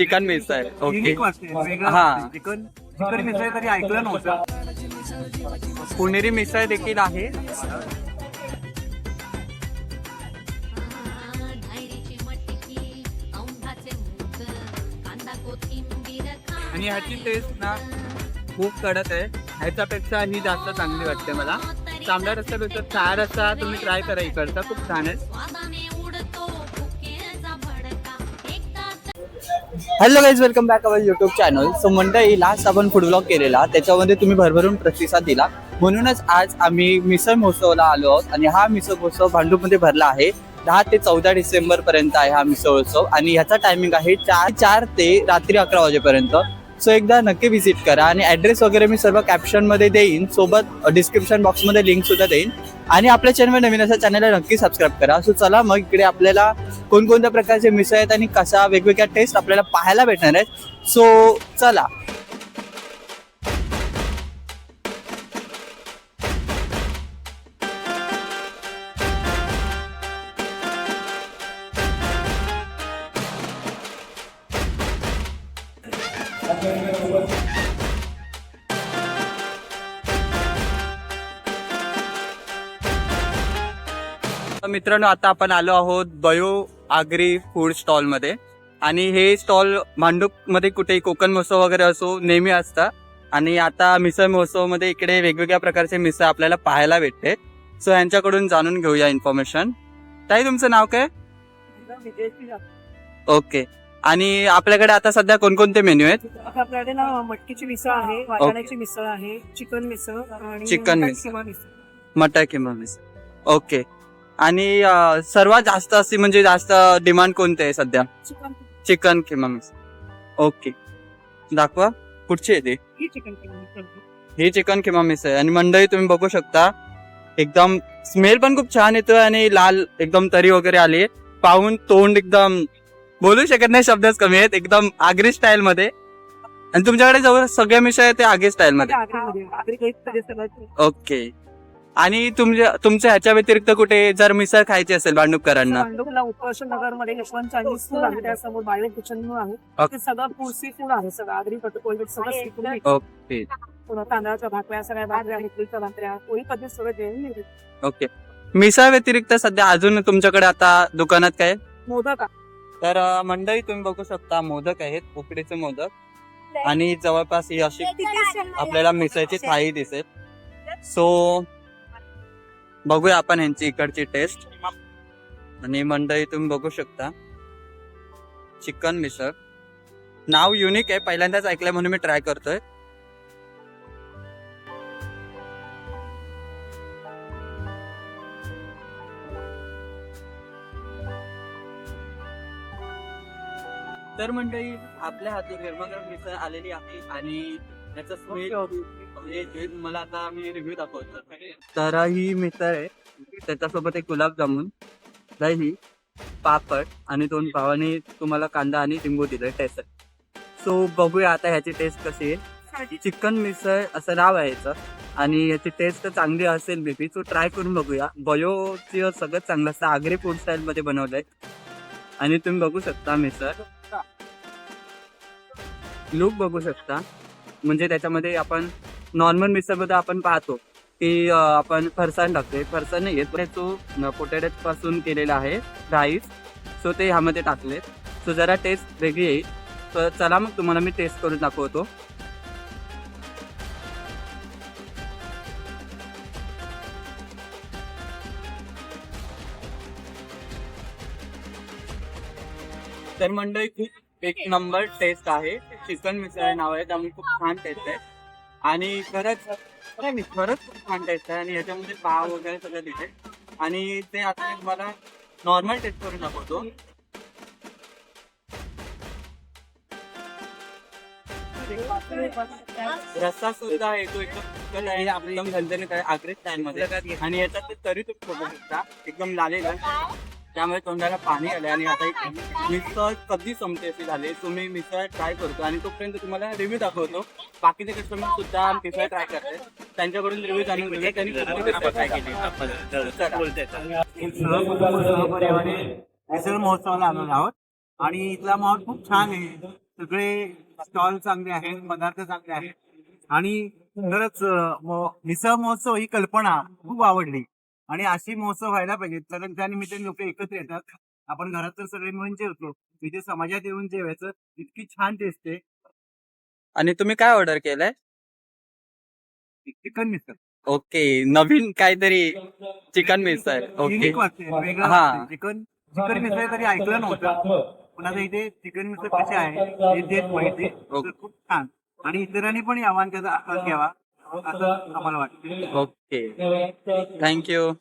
Chicken misal okay unique वाटते. वेगळं हा. वाटते. चिकन चिकन मिसळ कधी ऐकलं नव्हतं. पुणेरी मिसळ देखील आहे. धैर्याची मटकी औंधाचे मूग कांदा कोथिंबीर खा आणि ह्याची टेस्ट ना खूप कडक आहे. ह्याच्यापेक्षा ही जास्त चांगली वाटते मला. तांबडा रस्त्यापेक्षा चार रस्ता तुम्ही ट्राय करा इकडचा. खूप छान आहे. Hello guys welcome back our YouTube channel so मंडळी लास्ट आपण फूड ब्लॉग केलेला. त्याच्यामध्ये तुम्ही भरभरून प्रतिसाद दिला. म्हणूनच आज आम्ही मिसळ महोत्सवाला आलो आहोत आणि हा मिसळ महोत्सव भांडूपमध्ये भरला आहे. दहा ते चौदा डिसेंबर पर्यंत आहे हा मिसळ उत्सव आणि ह्याचा टायमिंग आहे चार चार ते रात्री अकरा वाजेपर्यंत. सो एकदा नक्की व्हिजिट करा आणि ॲड्रेस वगैरे मी सर्व कॅप्शनमध्ये देईन. सोबत डिस्क्रिप्शन बॉक्समध्ये लिंकसुद्धा देईन. आणि आपल्या चॅनलवर नवीन असा चॅनलला नक्की सबस्क्राईब करा. सो चला मग इकडे आपल्याला कोणकोणत्या प्रकारचे मिसळ आहेत आणि कशा वेगवेगळ्या टेस्ट आपल्याला पाहायला भेटणार आहेत. सो चला. मित्रांनो आता आपण आलो आहोत बयो आगरी फूड स्टॉलमध्ये. आणि हे स्टॉल मांडूपमध्ये कुठेही कोकण महोत्सव वगैरे असो नेहमी असतात आणि आता मिसळ महोत्सवमध्ये इकडे वेगवेगळ्या प्रकारचे मिसळ आपल्याला पाहायला भेटते. सो यांच्याकडून जाणून घेऊया इन्फॉर्मेशन ताई तुमचं नाव काय? ओके आणि आपल्याकडे आता सध्या कोणकोणते मेन्यू आहेत? आपल्याकडे ना मटकीची मिसळ आहे वाटाण्याची मिसळ आहे चिकन मिसळ चिकन मिसळ. मटर किंवा मिसळ. ओके आणि अं, सर्वात जास्त अशी म्हणजे जास्त डिमांड कोणते आहे सध्या? चिकन चिकन किंवा मिसळ ओके दाखवा. कुठची आहे ती? ही चिकन ही चिकन किंवा मिसळ आहे. आणि मंडळी तुम्ही बघू शकता. एकदम स्मेल पण खूप छान येतोय आणि लाल एकदम तरी वगैरे आली पाहून तोंड एकदम बोलू शकत नाही शब्दच कमी आहेत. एकदम आगरी स्टाईल मध्ये. आणि तुमच्याकडे जवळ सगळ्या मिसळ आहे ते आगरी स्टाईल मध्ये. आगरीमध्ये. सगळं ओके आणि तुमच्या तुमच्या ह्याच्या व्यतिरिक्त कुठे जर मिसळ खायची असेल भांडुपकरांना भांडुपला उपोषण नगरमध्ये यशवंत चायनीज फूड आहे त्यासमोर बायो किचन म्हणून आहे ओके. ते सगळं फूड सी फूड आहे सगळं आगरी सगळं सी फूड ओके पुन्हा तांदळाच्या भाकऱ्या सगळ्या भाकऱ्या इडलीच्या भाकऱ्या कोळी पद्धत सगळं जेवण मिळते. ओके मिसळ व्यतिरिक्त सध्या अजून तुमच्याकडे आता दुकानात काय आहे? मोदक आहे. तर अं, मंडळी तुम्ही बघू शकता मोदक आहेत उकडीचे मोदक आणि जवळपास ही अशी आपल्याला मिसळची थाळी दिसेल सो बघूया आपण ह्यांची इकडची टेस्ट. आणि मंडळी तुम्ही बघू शकता. चिकन मिसळ. नाव युनिक आहे पहिल्यांदाच ऐकलंय म्हणून मी ट्राय करतोय. तर मंडळी आपल्या हाती गरमागरम मिसळ आलेली आहे आणि त्याचा स्मेल म्हणजे जे मला आता मी रिव्ह्यू दाखवतो. तर ही मिसळ आहे. त्याच्यासोबत एक गुलाबजामुन दही पापड आणि दोन आणि तुम्हाला कांदा आणि लिंबू दिलंय टेस्ट सो बघूया आता ह्याची टेस्ट कशी आहे. चिकन मिसळ असं नाव आहे याचं. आणि याची टेस्ट चांगली असेल बेबी सो ट्राय करून बघूया. बयोची सगळं चांगलं असतं. आगरी फूड स्टाईल मध्ये बनवलंय. आणि तुम्ही बघू शकता मिसळ. लुक बघू शकता. म्हणजे त्याच्यामध्ये आपण नॉर्मल मिक्सरमध्ये आपण पाहतो की आपण फरसाण टाकतोय. फरसाण नाही येत तो पोटॅटोपासून केलेला आहे राईस सो ते ह्यामध्ये टाकलेत. सो जरा टेस्ट वेगळी येईल. तर चला मग तुम्हाला मी टेस्ट करून दाखवतो. तर मंडळी खूप एक नंबर टेस्ट आहे. चिकन मिसळ नाव आहे. त्यामुळे खूप छान टेस्ट आहे. आणि खरंच नाही मी खरंच खूप छान टेस्ट आहे. आणि याच्यामध्ये पाव वगैरे सगळं दिले आणि ते आता मला तुम्हाला नॉर्मल टेस्ट करून दाखवतो. रस्ता सुद्धा आहे तो एकदम चिकन आहे एकदम झणझणीत आहे मध्ये. आणि याच्यात ते तरी तुम्ही बघू शकता. एकदम लालेल. त्यामुळे तोंडाला पाणी आले आणि आता मिसळ कधी संपते अशी झाली. तुम्ही मिसळ ट्राय करतो आणि तोपर्यंत तुम्हाला रिव्ह्यू दाखवतो. बाकीचे कस्टमर सुद्धा मिसळ ट्राय करते त्यांच्याकडून रिव्ह्यू जाणून घेऊया त्यांनी ट्राय केली. चला. मिसळ महोत्सवाला आलेलो आहोत. आणि इथला माहोल खूप छान आहे. सगळे स्टॉल चांगले आहेत पदार्थ चांगले आहेत. आणि खरंच मिसळ महोत्सव ही कल्पना खूप आवडली. आणि अशी महोत्सव व्हायला पाहिजे कारण त्या निमित्ताने लोक एकत्र येतात. आपण घरात तर सगळे मिळून जेवतो. तिथे समाजात येऊन जेवायचं इतकी छान आहे. आणि तुम्ही काय ऑर्डर केलंय? चिकन मिसळ. ओके नवीन काहीतरी चिकन मिसळ. ओके हा. चिकन चिकन मिसळ तरी ऐकलं नव्हतं. पण आता इथे चिकन मिसळ कशी आहे हे देत माहिती खूप छान. आणि इतरांनी पण आणि त्याचा आस्वाद घ्यावा. असं आम्हाला वाटतं. ओके. थँक्यू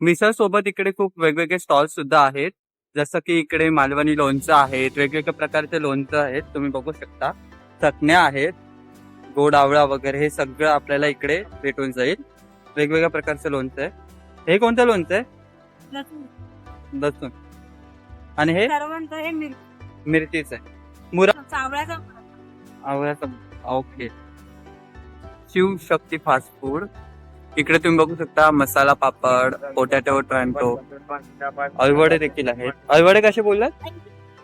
मिसळ सोबत इकडे खूप वेगवेगळे स्टॉल सुद्धा आहेत. जसं की इकडे मालवणी लोणचं आहेत वेगवेगळ्या प्रकारचे लोणचं आहेत. तुम्ही बघू शकता. चटण्या आहेत. गोड आवळा वगैरे हे सगळं आपल्याला इकडे भेटून जाईल. वेगवेगळ्या प्रकारचं लोणचं आहे. हे कोणतं लोणचं आहे? लसूण. आणि हे? हे मिरचीचं आहे. मुरा आवळ्याचं ओके. शिवशक्ती फास्ट फूड इकडे तुम्ही बघू शकता मसाला पापड पोटॅटो टोरॅन्टो अलवडे देखील आहेत. अलवडे कसे बोललात?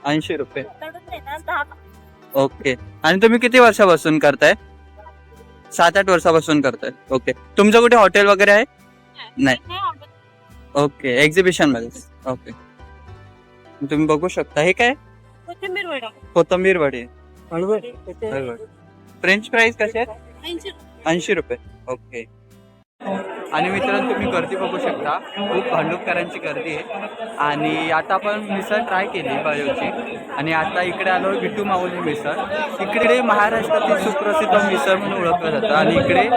ऐंशी रुपये. ओके. आणि तुम्ही किती वर्षापासून करताय? सात आठ वर्षापासून करताय. ओके. तुमचं कुठे हॉटेल वगैरे आहे? नाही. ओके. एक्झिबिशनमध्ये ओके. तुम्ही बघू शकता. हे काय? कोथिंबीर वडा. कोथंबीर वडे. फ्रेंच फ्राईज कसे आहेत? ऐंशी रुपये. ओके आणि मित्रांनो तुम्ही गर्दी बघू शकता. खूप भांडूपकरांची गर्दी आहे. आणि आता आपण मिसळ ट्राय केली बायोची. आणि आता इकडे आलो विटू माऊली मिसळ. इकडे महाराष्ट्रातील सुप्रसिद्ध मिसळ म्हणून ओळखलं जातं. आणि इकडे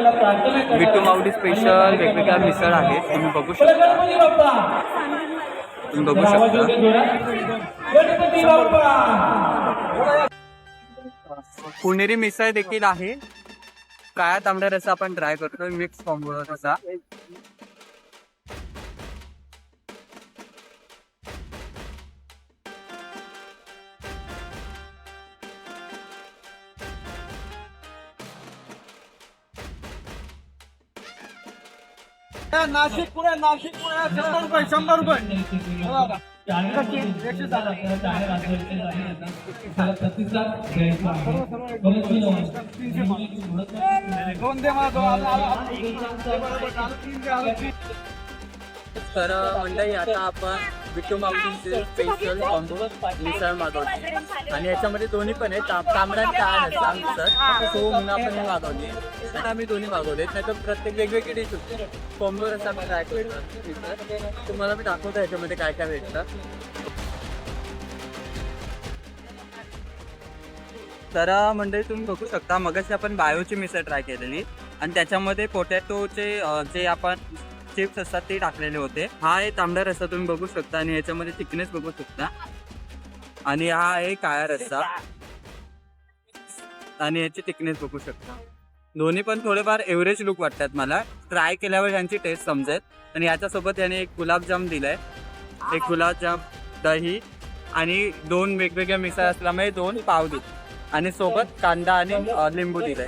विटू माऊली स्पेशल वेगवेगळ्या मिसळ आहेत. तुम्ही बघू शकता. तुम्ही बघू शकता. पुणेरी मिसळ देखील आहे. काळ्या तांबड्या रसा आपण ट्राय करतोय मिक्स कॉम्बो रसा नाशिक पुढे नाशिक पुढे शंभर रुपये शंभर रुपये तर मंडळी आता आपण विटू माऊलींचे स्पेशल कॉम्बो मिसळ मागवली आणि याच्यामध्ये दोन्ही पण आहे तांबडा काळा रस्सा मिसळ तो म्हणून आपण मागवली आणि आम्ही दोन्ही मागवले नाही तर प्रत्येक वेगवेगळी डिश होती. कॉम्बो रस्सा मी ट्राय करतो तुम्हाला मी दाखवतो याच्यामध्ये काय काय भेटतं. तर मंडळी तुम्ही बघू शकता. मगाशी आपण बायोची मिसळ ट्राय केलेली. आणि त्याच्यामध्ये पोटॅटोचे जे आपण चिप्स असतात ते टाकलेले होते. हा आहे तांबडा रस्सा तुम्ही बघू शकता आणि याच्यामध्ये थिकनेस बघू शकता. आणि हा आहे काळा रस्सा आणि याची थिकनेस बघू शकता. दोन्ही पण थोडेफार एव्हरेज लुक वाटतात मला. ट्राय केल्यावर यांची टेस्ट समजेल. आणि याच्यासोबत याने एक गुलाबजाम दिलाय. एक गुलाबजाम दही आणि दोन वेगवेगळ्या मिसळ असल्यामुळे दोन पाव दिले आणि सोबत कांदा आणि लिंबू दिलाय.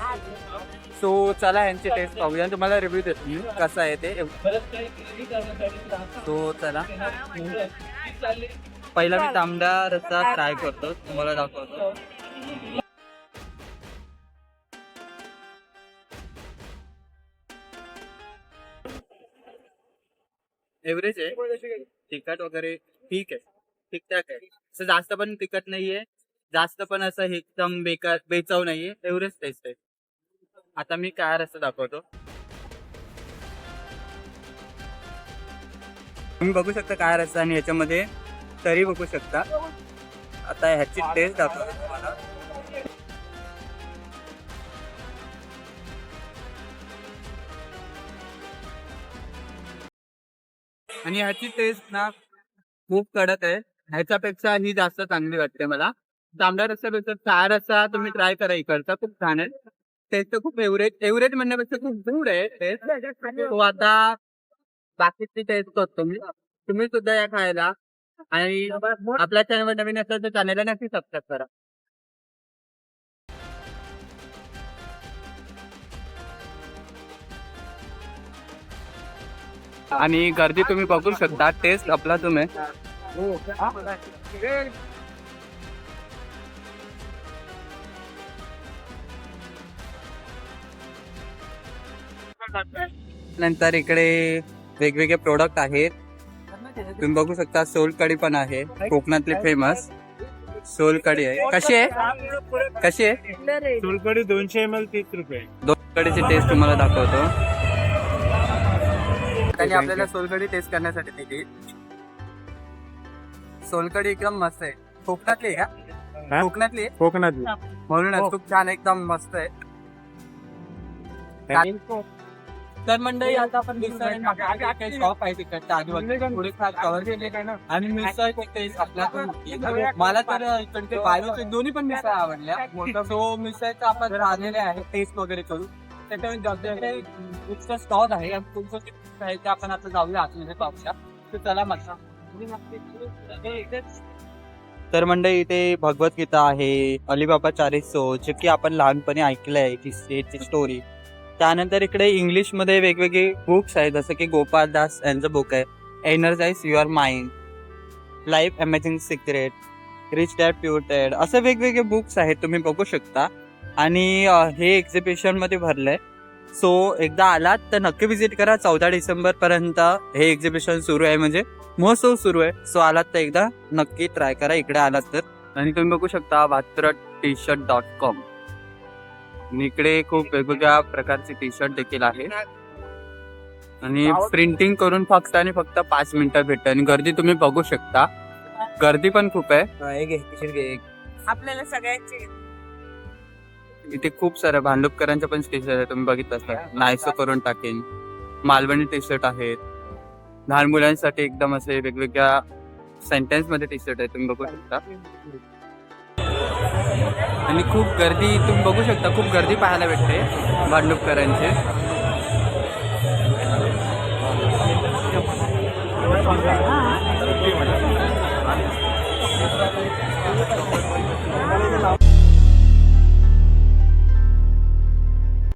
सो चला यांची टेस्ट पाहूया. आणि तुम्हाला रिव्ह्यू देतो मी कसं आहे ते. सो चला. पहिला मी तांबडा रस्सा ट्राय करतो. तुम्हाला दाखवतो. एव्हरेज आहे. तिखट वगैरे ठीक आहे. ठीकठाक आहे. असं जास्त पण तिखट नाहीये. जास्त पण असं एकदम बेकार बेचव नाहीये. एवढेच टेस्ट आहे. आता मी काय रस्ता दाखवतो? तुम्ही बघू शकता काय रस्ता आणि याच्यामध्ये तरी बघू शकता. आता ह्याची टेस्ट दाखवतो तुम्हाला. आणि ह्याची टेस्ट ना खूप कडक आहे. ह्याच्यापेक्षा ही जास्त चांगली वाटते मला. तांबडा रस्त्यापेक्षा चार रस्सा तुम्ही ट्राय करा इकडचा. खूप छान आहे. टेस्ट तर खूप एव्हरेज एव्हरेज म्हणण्यापेक्षा खूप दूर आहे. टेस्ट तो आता बाकीची टेस्ट करतो मी. तुम्ही सुद्धा या खायला. आणि आपल्या चॅनलवर नवीन असेल तर चॅनलला नक्की सबस्क्राईब करा. आणि गर्दी तुम्ही बघू शकता. टेस्ट आपला तुम्ही. नंतर इकडे वेगवेगळे प्रोडक्ट आहेत. तुम्ही बघू शकता सोलकडी पण आहे. कोकणातली फेमस सोलकडी आहे. कशी आहे? कशी आहे? सोलकडी दोनशे एम एल तीस रुपये. दोन कढीची टेस्ट तुम्हाला दाखवतो. त्यांनी आपल्याला सोलकडी टेस्ट करण्यासाठी दिली. सोलकडी एकदम मस्त आहे. कोकणातली का? कोकणातली? कोकणातली. म्हणूनच खूप छान एकदम मस्त आहे. तर मंडळी आता आपण मिसळ शॉप आहे तिकडच्या कव्हर केले आणि मिसळ. मला तर इकडचे बाजूचे दोन्ही पण मिसळ आवडल्या. सो मिसळचं आपण आलेले आहे टेस्ट वगैरे करू त्याच्यामध्ये स्टॉल आहे. आणि तुमचं आहे ते आपण आता जाऊया आतमध्ये पाहूया. तर चला मग तर मंडळी इथे भगवद्गीता आहे अलिबाबा चारिसो जे की आपण लहानपणी ऐकलंय ती स्टोरी त्यानंतर इकडे इंग्लिशमध्ये वेगवेगळे बुक्स आहेत जसं की गोपाल दास यांचं बुक आहे energize your mind life amazing secret rich dad poor dad असे वेगवेगळे बुक्स आहेत तुम्ही बघू शकता. आणि हे एक्झिबिशनमध्ये भरलं आहे सो एकदा आलात तर नक्की विजिट करा. चौदा डिसेंबरपर्यंत हे एक्झिबिशन सुरू आहे म्हणजे महोत्सव सुरू आहे. सो आलात तर एकदा नक्की ट्राय करा. इकडे आलात तर. आणि तुम्ही बघू शकता Bhatra T shirt dot com इकडे खूप वेगवेगळ्या प्रकारचे टी शर्ट देखील आहे आणि प्रिंटिंग करून फक्त आणि फक्त पाच मिनिटात भेटते. आणि गर्दी तुम्ही बघू शकता. गर्दी पण खूप आहे. आपल्याला सगळ्यांची. इथे खूप साऱ्या भांडुपकरांच्या पण टी शर्ट आहे. तुम्ही बघितलं असतं नायसो करून टाकेन. मालवणी टी शर्ट आहेत. लहान मुलांसाठी एकदम असे वेगवेगळ्या सेंटेन्समध्ये टी शर्ट आहे. तुम्ही बघू शकता. आणि खूप गर्दी तुम्ही बघू शकता खूप गर्दी पाहायला भेटते भांडुपकरांचे.